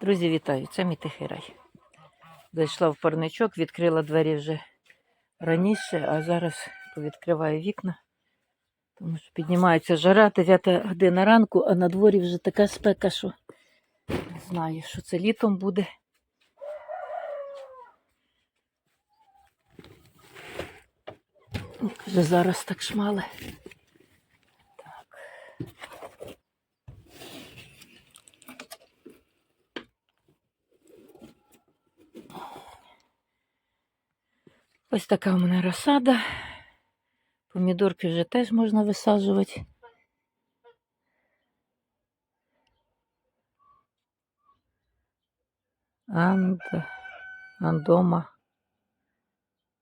Друзі, вітаю! Це мій тихий рай. Зайшла в парничок, відкрила двері вже раніше, а зараз повідкриваю вікна, тому що піднімається жара, 9 година ранку, а на дворі вже така спека, що не знаю, що це літом буде. Вже зараз так шмале. Ось така у мене розсада. Помідорки вже теж можна висаджувати. Анд... Андома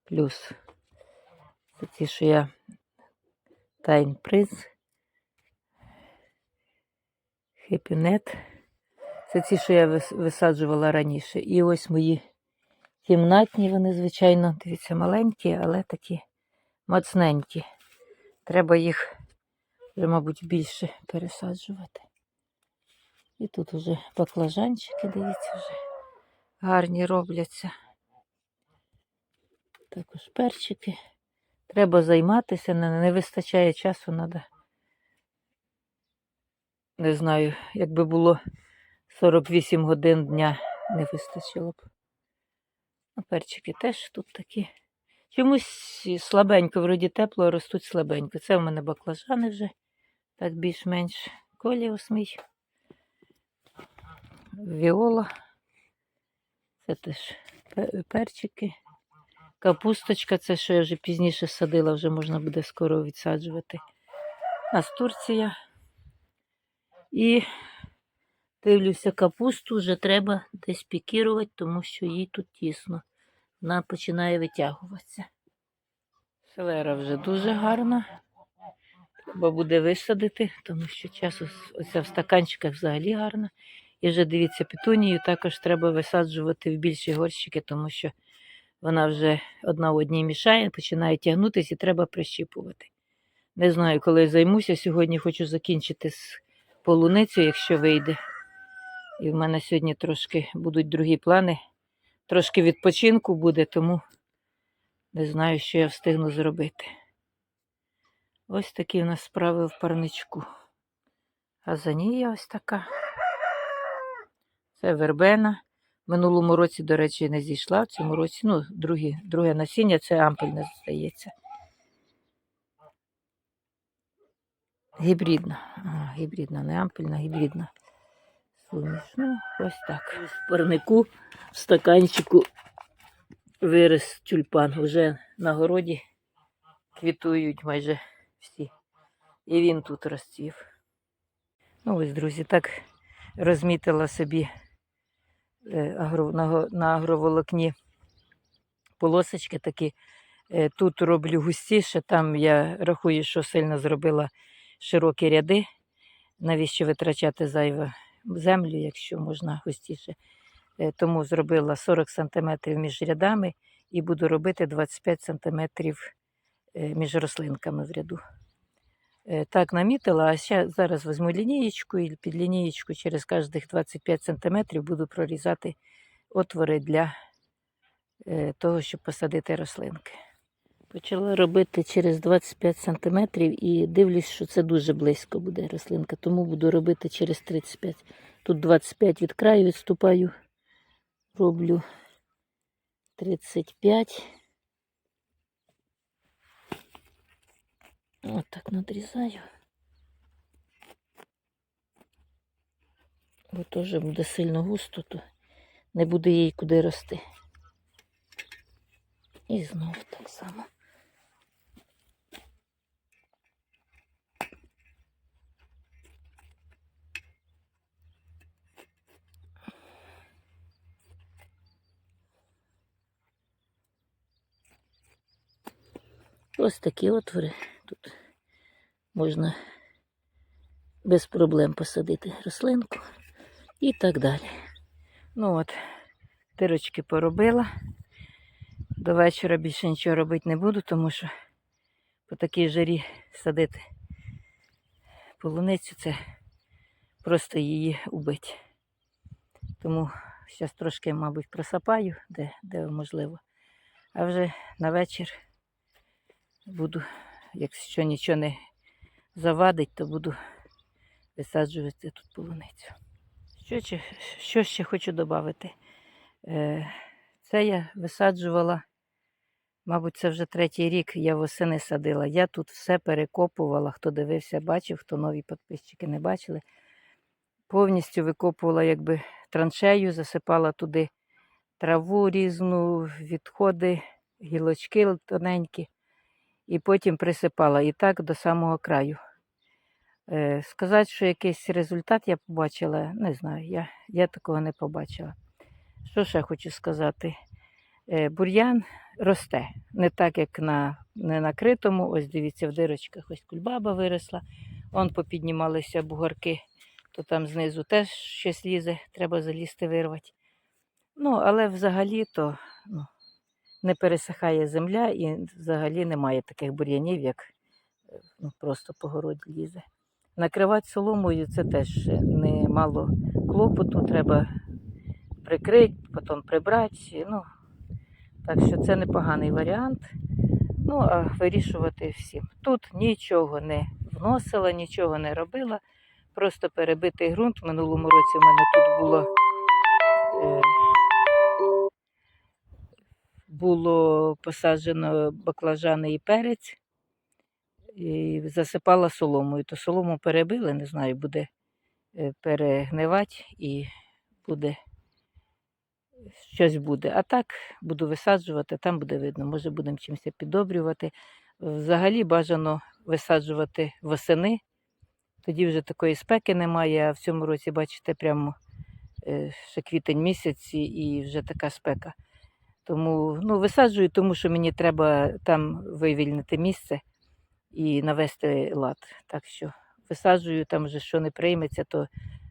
плюс. Це ті, що я Тайн Приз. Хепінет. Це ті, що я висаджувала раніше. І ось мої кімнатні, вони, звичайно, дивіться, маленькі, але такі мацненькі. Треба їх вже, мабуть, більше пересаджувати. І тут уже баклажанчики, дивіться, вже гарні робляться. Також перчики. Треба займатися, не, не вистачає часу, треба. Не знаю, якби було 48 годин дня, не вистачило б. А перчики теж тут такі. Чомусь слабенько, вроді тепло, а ростуть слабенько. Це в мене баклажани вже, так більш-менш коліус мій. Віола. Це теж перчики. Капусточка, це що я вже пізніше садила, вже можна буде скоро відсаджувати. У нас Турція. І дивлюся, капусту вже треба десь пікірувати, тому що їй тут тісно. Вона починає витягуватися. Селера вже дуже гарна. Треба буде висадити, тому що часу оця в стаканчиках взагалі гарна. І вже дивіться, петунію також треба висаджувати в більші горщики, тому що вона вже одна в одній мішає, починає тягнутися і треба прищіпувати. Не знаю, коли займуся. Сьогодні хочу закінчити з полуницею, якщо вийде. І в мене сьогодні трошки будуть другі плани. Трошки відпочинку буде, тому не знаю, що я встигну зробити. Ось такі в нас справи в парничку. А за ній ось така. Це вербена. В минулому році, до речі, не зійшла. В цьому році, ну, другі, друге насіння, це ампельне, здається. Гібридна. А, гібридна, не ампельна, гібридна. Ну, ось так. В парнику, в стаканчику виріс тюльпан. Уже на городі квітують майже всі. І він тут розцвів. Ну ось, друзі, так розмітила собі е, на, агроволокні полосочки такі. Е, Тут роблю густіше, там я рахую, що сильно зробила широкі ряди. Навіщо витрачати зайве землю, якщо можна густіше. Е, Тому зробила 40 см між рядами і буду робити 25 см між рослинками в ряду. Е, Так намітила, а ще зараз візьму лінієчку і під лінієчку через кожних 25 см буду прорізати отвори для е, того, щоб посадити рослинки. Почала робити через 25 см і дивлюсь, що це дуже близько буде рослинка, тому буду робити через 35. Тут 25 від краю відступаю, роблю 35. От так надрізаю. Бо теж буде сильно густо, то не буде їй куди рости. І знову так само. Ось такі отвори тут можна без проблем посадити рослинку і так далі. Ну от, дирочки поробила. До вечора більше нічого робити не буду, тому що по такій жарі садити полуницю це просто її убить. Тому зараз трошки, мабуть, просапаю, де, де можливо. А вже на вечір буду, якщо нічого не завадить, то буду висаджувати тут полуницю. Що, ще- що ще хочу додати? Е, Це я висаджувала, мабуть, це вже третій рік я восени садила. Я тут все перекопувала. Хто дивився, бачив, хто нові підписчики не бачили. Повністю викопувала якби траншею, засипала туди траву різну, відходи, гілочки тоненькі, і потім присипала. І так до самого краю. Е, сказати, що якийсь результат я побачила, не знаю, я, я такого не побачила. Що ще хочу сказати? Е, бур'ян росте. Не так, як на не накритому. Ось дивіться, в дирочках ось кульбаба виросла. Он попіднімалися бугорки, то там знизу теж щось лізе, треба залізти вирвати. Ну, але взагалі то ну, не пересихає земля і взагалі немає таких бур'янів, як е, ну, просто по городі лізе. Накривати соломою це теж немало клопоту, треба прикрити, потім прибрати. Ну, так що це непоганий варіант. Ну, а вирішувати всім. Тут нічого не вносила, нічого не робила. Просто перебитий ґрунт. В минулому році в мене тут було, було посаджено баклажани і перець і засипала соломою. То солому перебили, не знаю, буде е, перегнивати і буде щось буде. А так буду висаджувати, там буде видно, може будемо чимось піддобрювати. Взагалі бажано висаджувати восени, тоді вже такої спеки немає, а в цьому році, бачите, прямо е, ще квітень місяць і вже така спека. Тому ну, висаджую, тому що мені треба там вивільнити місце і навести лад. Так що висаджую, там вже що не прийметься, то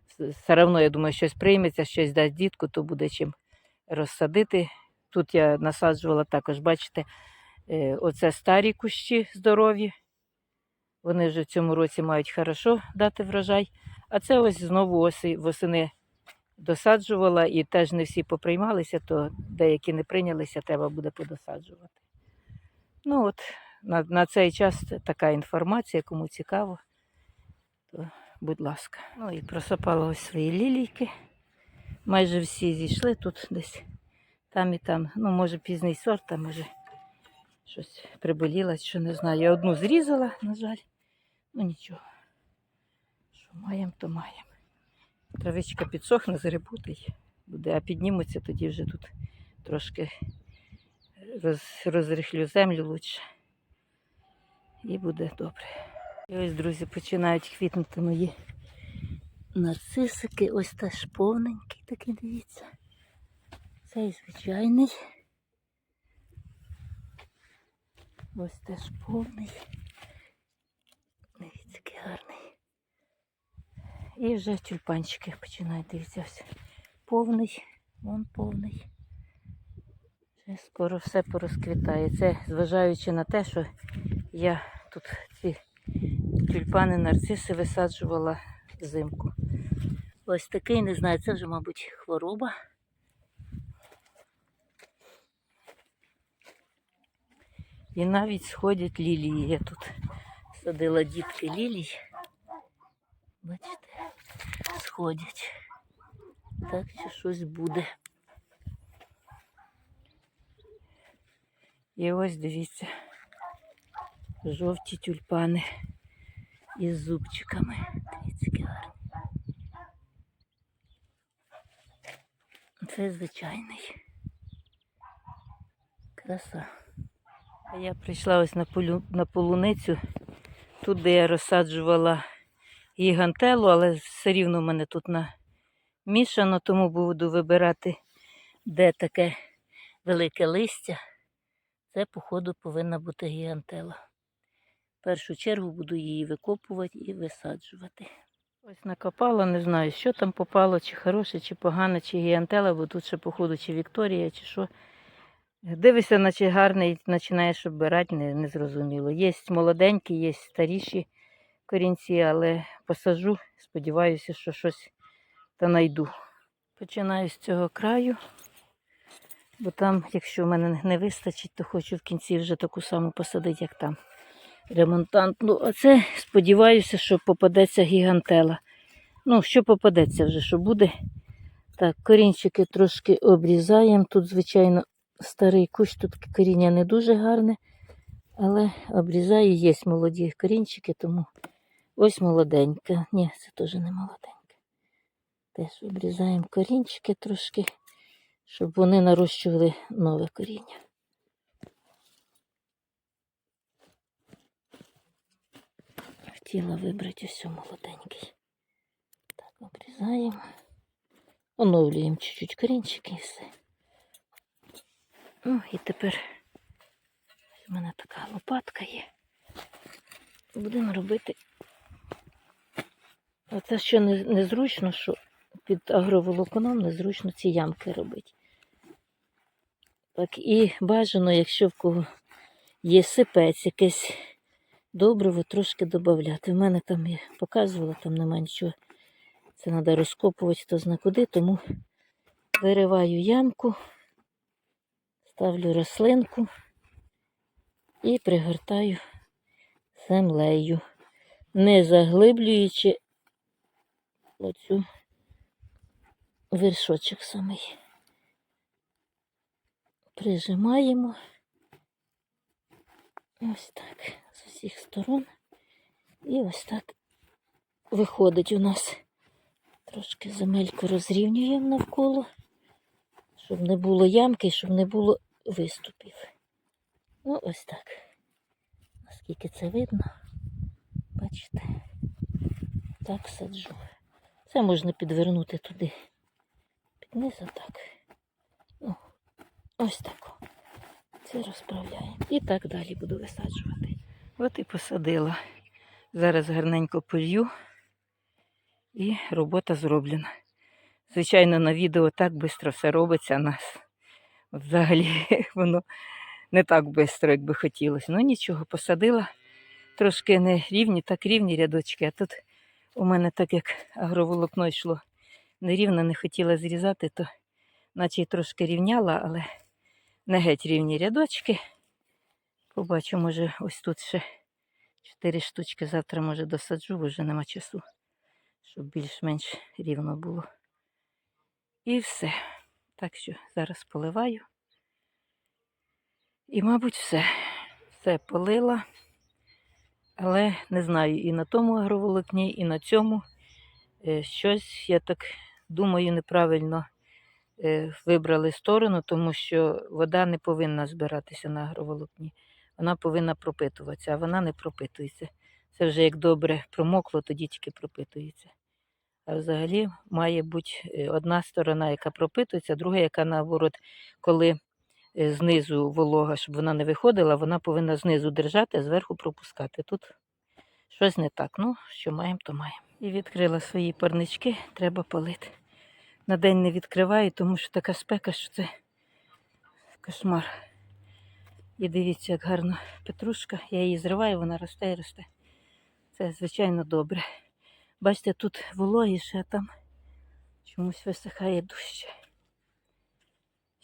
все одно, я думаю, щось прийметься, щось дасть дітку, то буде чим розсадити. Тут я насаджувала також, бачите, е, оце старі кущі здорові. Вони вже в цьому році мають хорошо дати врожай. А це ось знову оси, восени досаджувала і теж не всі поприймалися, то деякі не прийнялися, треба буде подосаджувати. Ну от, на, на цей час така інформація, кому цікаво, то будь ласка. Ну і просапала ось свої лілійки. Майже всі зійшли тут десь там і там. Ну, може, пізний сорт, а може щось приболіло, що не знаю. Я одну зрізала, на жаль. Ну нічого. Що маємо, то маємо. Травичка підсохне, згребути й буде, а піднімуться, тоді вже тут трошки роз, розрихлю землю лучше. І буде добре. І ось, друзі, починають квітнути мої нарцисики. Ось теж повненький такий, дивіться. Цей звичайний. Ось теж повний. Дивіться, який гарний. І вже тюльпанчики починають, дивіться, повний, вон повний. Вже скоро все порозквітає. Це зважаючи на те, що я тут ці тюльпани нарциси висаджувала взимку. Ось такий, не знаю, це вже, мабуть, хвороба. І навіть сходять лілії. Я тут садила дітки лілій. Бачите, сходять. Так що щось буде. І ось дивіться, жовті тюльпани із зубчиками. Дивіться, гарні. Це звичайний. Краса. А я прийшла ось на, полю, на полуницю, тут, де я розсаджувала гігантелу, але все рівно в мене тут намішано, тому буду вибирати, де таке велике листя. Це, походу, повинна бути гігантела. В першу чергу буду її викопувати і висаджувати. Ось накопала, не знаю, що там попало, чи хороше, чи погане, чи гігантела, бо тут ще, походу, чи Вікторія, чи що. Дивишся, наче гарний, починаєш обирати, не, не зрозуміло. Є молоденькі, є старіші корінці, але посажу, сподіваюся, що щось та найду. Починаю з цього краю, бо там, якщо в мене не вистачить, то хочу в кінці вже таку саму посадити, як там. Ремонтантну. А це сподіваюся, що попадеться гігантела. Ну, що попадеться вже, що буде. Так, корінчики трошки обрізаємо. Тут, звичайно, старий кущ, тут коріння не дуже гарне, але обрізаю, є молоді корінчики, тому ось молоденька. Ні, це теж не молоденька. Теж обрізаємо корінчики трошки, щоб вони нарощували нове коріння. Хотіла вибрати ось молоденький. Так, обрізаємо. Оновлюємо чуть-чуть корінчики і все. Ну і тепер у мене така лопатка є. Будемо робити. Оце що не- незручно, що під агроволокном незручно ці ямки робити. Так, і бажано, якщо в кого є сипець, якесь добриво трошки додати. В мене там я показувала, там нема нічого. Це треба розкопувати хто зна куди, тому вириваю ямку, ставлю рослинку і пригортаю землею, не заглиблюючи оцю вершочок самий. Прижимаємо ось так з усіх сторон. І ось так виходить у нас. Трошки земельку розрівнюємо навколо, щоб не було ямки, щоб не було виступів. Ну, ось так. Наскільки це видно, бачите, так саджу. Це можна підвернути туди. Під низ отак. Ну, ось так. Це розправляємо. І так далі буду висаджувати. От і посадила. Зараз гарненько полью і робота зроблена. Звичайно, на відео так швидко все робиться, а нас взагалі воно не так швидко, як би хотілося. Ну нічого, посадила трошки не рівні, так рівні рядочки. А тут у мене так як агроволокно йшло нерівно, не хотіла зрізати, то наче й трошки рівняла, але не геть рівні рядочки. Побачу, може, ось тут ще чотири штучки завтра, може, досаджу, бо вже нема часу щоб більш-менш рівно було. І все. Так що зараз поливаю. І, мабуть, все. Все полила. Але не знаю, і на тому агроволокні, і на цьому е, щось, я так думаю, неправильно е, вибрали сторону, тому що вода не повинна збиратися на агроволокні. Вона повинна пропитуватися, а вона не пропитується. Це вже як добре промокло, тоді тільки пропитується. А взагалі має бути е, одна сторона, яка пропитується, друга, яка наоборот, коли знизу волога, щоб вона не виходила, вона повинна знизу держати, а зверху пропускати. Тут щось не так. Ну, що маємо, то маємо. І відкрила свої парнички, треба палити. На день не відкриваю, тому що така спека, що це кошмар. І дивіться, як гарно петрушка. Я її зриваю, вона росте і росте. Це, звичайно, добре. Бачите, тут вологіше, а там чомусь висихає дужче.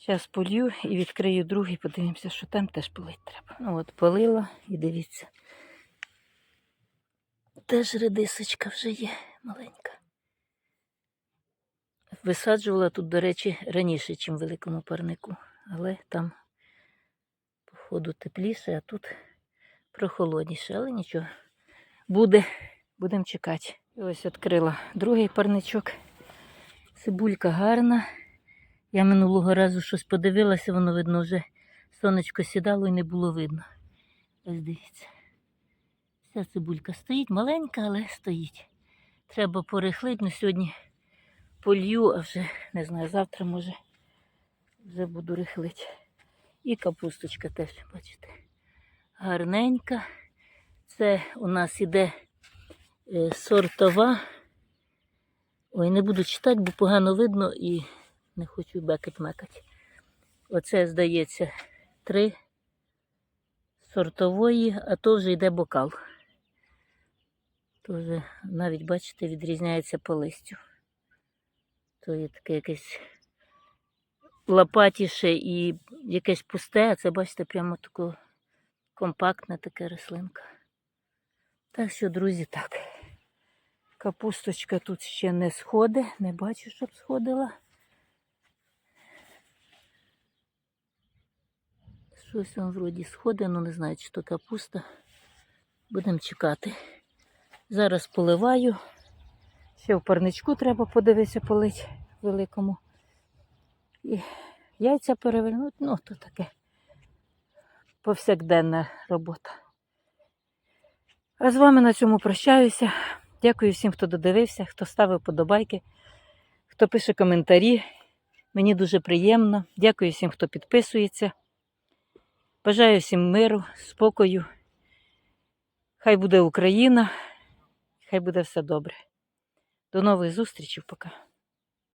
Зараз полью і відкрию другий, подивимося, що там теж полить треба. Ну от полила і дивіться. Теж редисочка вже є маленька. Висаджувала тут, до речі, раніше, ніж в великому парнику, але там, походу, тепліше, а тут прохолодніше, але нічого. Буде, будемо чекати. І ось відкрила другий парничок. Цибулька гарна. Я минулого разу щось подивилася, воно видно вже сонечко сідало і не було видно. Ось дивіться. Вся цибулька стоїть, маленька, але стоїть. Треба порихлити, ну сьогодні полью, а вже не знаю, завтра може вже буду рихлити. І капусточка теж, бачите, гарненька. Це у нас іде е, сортова. Ой, не буду читати, бо погано видно і не хочу бекать мекати. Оце, здається, три сортової, а то вже йде бокал. То вже навіть, бачите, відрізняється по листю. То є таке якесь лопатіше і якесь пусте, а це, бачите, прямо таке компактне таке рослинка. Так що, друзі, так. Капусточка тут ще не сходить, не бачу, щоб сходила. Щось там вроді сходить, ну не знаю, чи то капуста. Будемо чекати. Зараз поливаю. Ще в парничку треба подивитися полить великому. І яйця перевернути, ну то таке повсякденна робота. А з вами на цьому прощаюся. Дякую всім, хто додивився, хто ставив подобайки, хто пише коментарі. Мені дуже приємно. Дякую всім, хто підписується. Бажаю всім миру, спокою. Хай буде Україна, хай буде все добре. До нових зустрічей, пока.